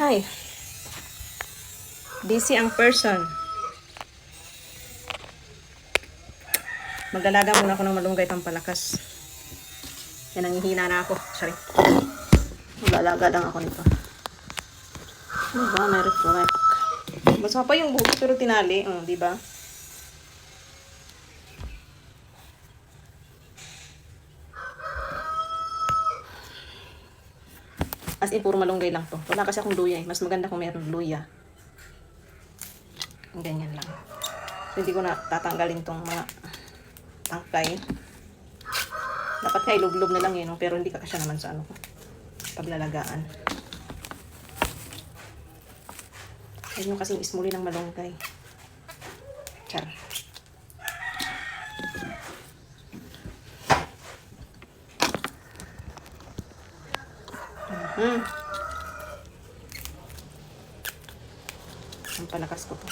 Hi. Busy ang person. Magdalaga muna ako ng malunggay pang palakas. Yan ang hihina na ako. Sorry. Maglalaga lang ako nito. Ano ba? May rek Basta pa yung buhok pero tinali. Oh, di ba? As in, puro malunggay lang to. Wala kasi akong luya eh. Mas maganda kung mayroong luya. Ganyan lang. So, hindi ko na tatanggalin tong mga tangkay. Dapat kay lublob na lang yun, no? pero hindi ka kasya naman sa ano ko. Paglalagaan. Ayun yung kasing ismuli ng malunggay. Char. Mhm. Ang palakas ko to.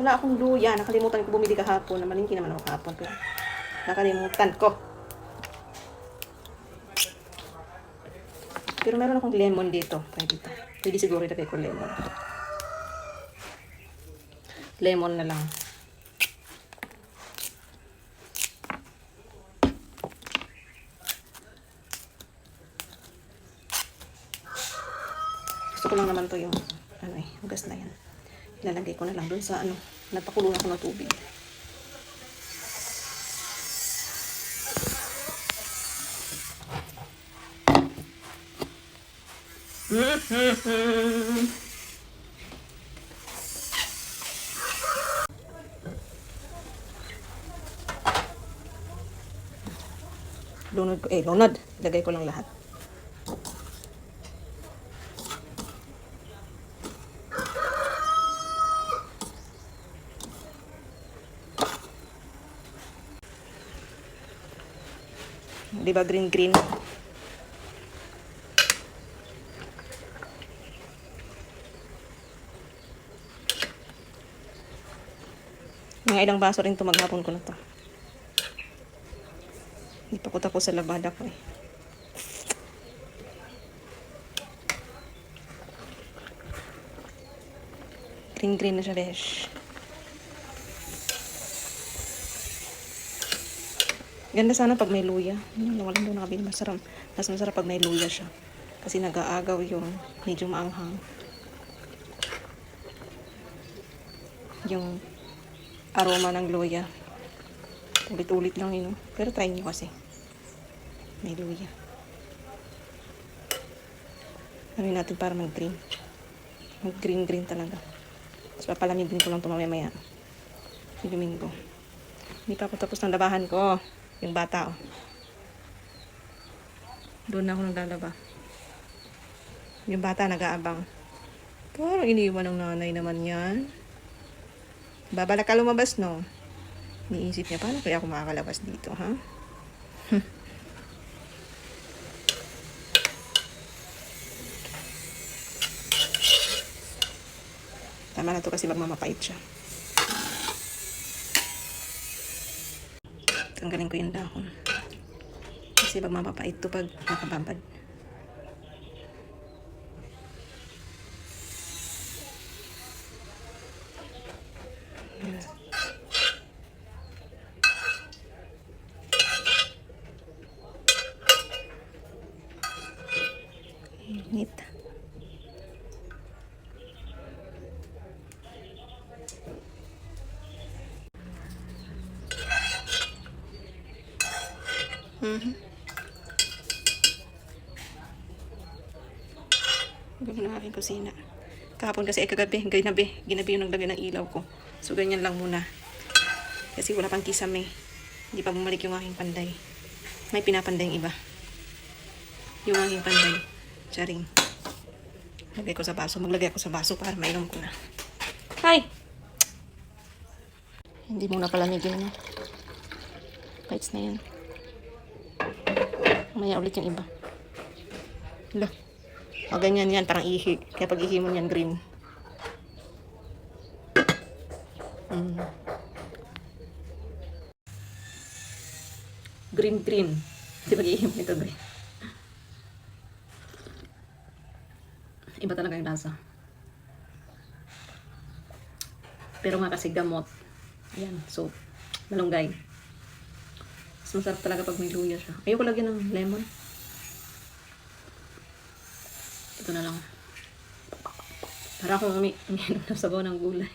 Wala akong luya. Nakalimutan ko bumili kahapon. Namalingki naman ako kahapon. Pero nakalimutan ko. Pero meron akong lemon dito. Pwede dito. Pwede siguro ilagay ko lemon. Lemon na lang. Ko lang naman to yung ano eh, hugas na yan. Ilalagay ko na lang dun sa ano, nagpakulo na ko ng tubig. Lunod ko, eh, lunod. Ilagay ko lang lahat. Di ba green green? Mga ilang baso rin to maghapon ko na to. Hindi pa ko sa labada ko eh. Green green na siya, besh. Ganda sana pag may luya. Ano, walang doon nakabili. Masarap. Mas masarap pag may luya siya. Kasi nag-aagaw yung medyo maanghang. Yung aroma ng luya. Ulit-ulit lang yun. Pero try nyo kasi. May luya. Gawin natin para mag-green. Mag-green-green talaga. Tapos papalamig din ko lang ito mamaya-maya. Ilumin ko. Hindi pa ako tapos ng labahan ko. Yung bata, oh. Doon na ako naglalaba. Yung bata nag-aabang. Parang iniwan ng nanay naman yan. Babala ka lumabas, no? Niisip niya, paano kaya ako makakalabas dito, ha? Tama na to kasi magmamapait siya. Tanggalin ko yung dahon. Kasi magmamapait to pag nakababad. Yan. Init. Mhm. Gawin ng aking kusina. Kahapon kasi ay kagabi, ginabi, ginabi yung naglagay ng ilaw ko. So, ganyan lang muna. Kasi wala pang kisame. Hindi pa bumalik yung aking panday. May pinapanday yung iba. Yung aking panday. Charing. Lagay ko sa baso. Maglagay ako sa baso para mainom ko na. Hi! Hindi muna palamigin na. Lights na yan. Mamaya ulit yung iba. Hala. O, ganyan yan. Parang ihi. Kaya pag ihi mo yan, green. Mm. Green, green. Kasi pag ihi mo ito, green. Iba talaga yung lasa. Pero nga kasi gamot. Ayan, so, malunggay. Mas masarap talaga pag may luya siya. Ayoko lagyan ng lemon. Ito na lang. Para akong umi umiinom ng sabaw ng gulay.